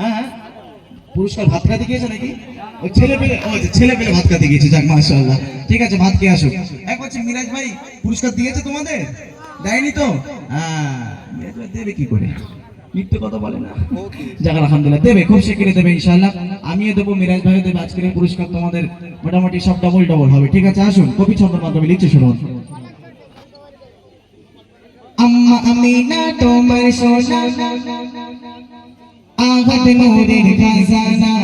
হ্যাঁ হ্যাঁ। পুরস্কার ভাত খাতে গিয়েছে নাকি? ওই ছেলে পেলে ও ছেলে পেলে ভাত খাতে গিয়েছে যাক মাশাআল্লাহ। ঠিক আছে ভাত খেয়ে আসো। এক মিরাজ ভাই পুরস্কার দিয়েছে তোমাদের? দেয়নি তো? হ্যাঁ মিরাজ ভাই দেবে কি করে? মিথ্যে কথা বলে না। যাক আলহামদুলিল্লাহ দেবে খুব শিগগিরই দেবে ইনশাআল্লাহ। আমিও দেবো মিরাজ ভাইও দেবে। আজকের পুরস্কার তোমাদের মোটামুটি সব ডবল ডবল হবে। ঠিক আছে আসুন কবি ছন্দের মাধ্যমে লিখছে শুনুন। আম্মা আমিনা তোমার সোনা। আঘাত নূরের খাজানা।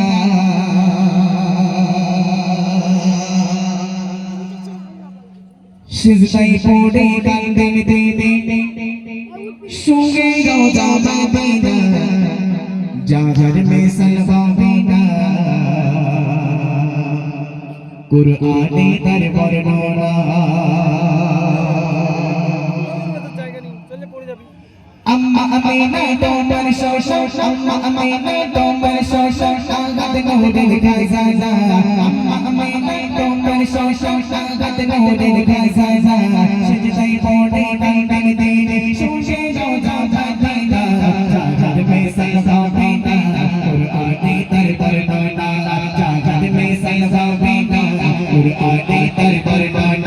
সিজদাই পড়ে কান্দেন দে দে সঙ্গে রোজা বাবিনা জাগর মে সলবাবিনা কুরআনে তার বর্ণনা। আম্মা আমিনা তোমার শোষণ আম্মা আমিনা তোমার শোষণ আঘাত নূরের খাজানা আম্মা আমিনা তোমার শোষণ আঘাত নূরের খাজানা সিজদাই পড়ে কান্দেন দে দে সঙ্গে রোজা বাবিনা জাগর মে সলবাবিনা কুরআনে তার বর্ণনা জাগর মে সলবাবিনা কুরআনে তার বর্ণনা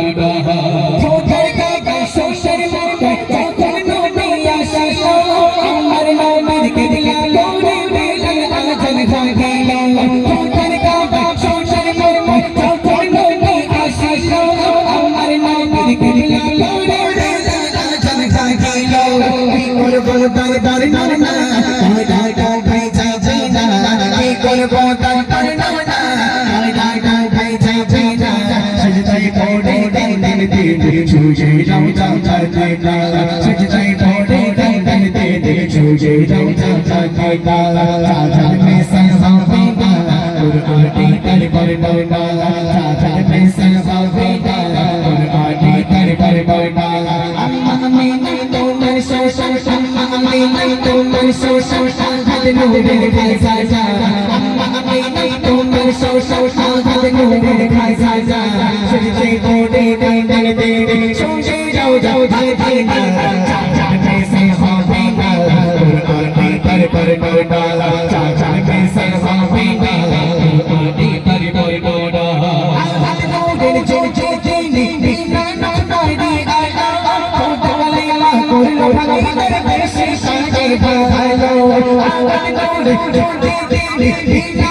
করব দরবার না ডাকা ভাই যাবে না সজদাই পড়ে কান্দেন দে দে ছুঁয়ে যাও যাও যাও যাও যাও সজদাই পড়ে কান্দেন দে দে ছুঁয়ে যাও যাও যাও যাও যাও চাচার মে সলভাবে না কুরআনে তার বর্ণনা চাচার মে সলভাবে না কুরআনে তার বর্ণনা আম্মা আমিনা তোমার শোষণ আম্মা আমিনা তোমার শোষণ আঘাত নূরের খাজা আম্মা আঘাত নূরের খাজা সজদে পড়ে কান্দেন দে দে সঙ্গে যাও যাও ধাই ধাই না চাচার মে সলভাবে না কুরআনে তার বর্ণনা চাচার মে সলভাবে না কুরআনে তার বর্ণনা আঘাত নূরের জোজে জিনি বিনা না নাই রে আলা ছোটবেলায় আল্লাহ করল ভাগিনের বেশি সাজে ভালো আঘাত নূরের জোজে জিনি বিনা না নাই